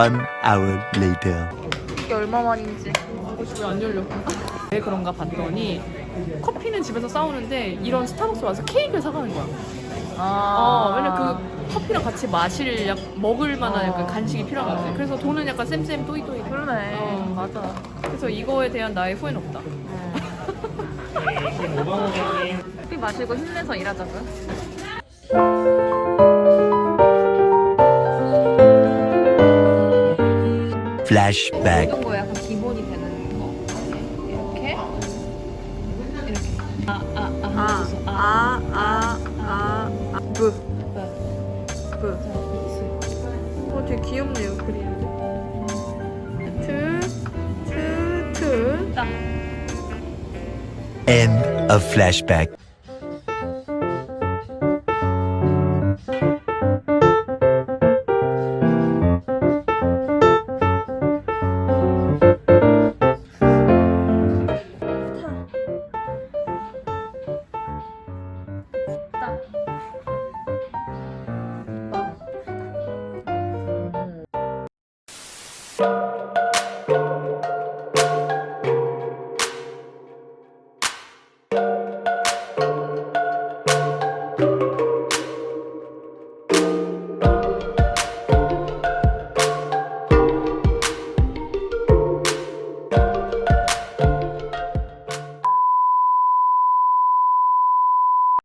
One hour later. 이게 얼마 만인지. 왜안 열려? 왜 그런가 봤더니 커피는 집에서 싸우는데 이런 스타벅스 와서 케이크를 사가는 거야. 어, 왜냐 그 커피랑 같이 마실 약 먹을 만한 약간 어. 간식이 필요한 것 같아. 그래서 돈은 약간 쌤쌤 또이또이. 그러네. 어. 맞아. 그래서 이거에 대한 나의 후회는 없다. 커피 마시고 힘내서 일하자고요. Flashback. 이런 거 약간 기본이 되는 거. 이렇게. 이렇게. 아, 아, 아. 아, 아, 아, 아. 브. 브. 어, 되게 귀엽네요, 그리는데. 트, 트, 트. 딱. End of flashback. 딱.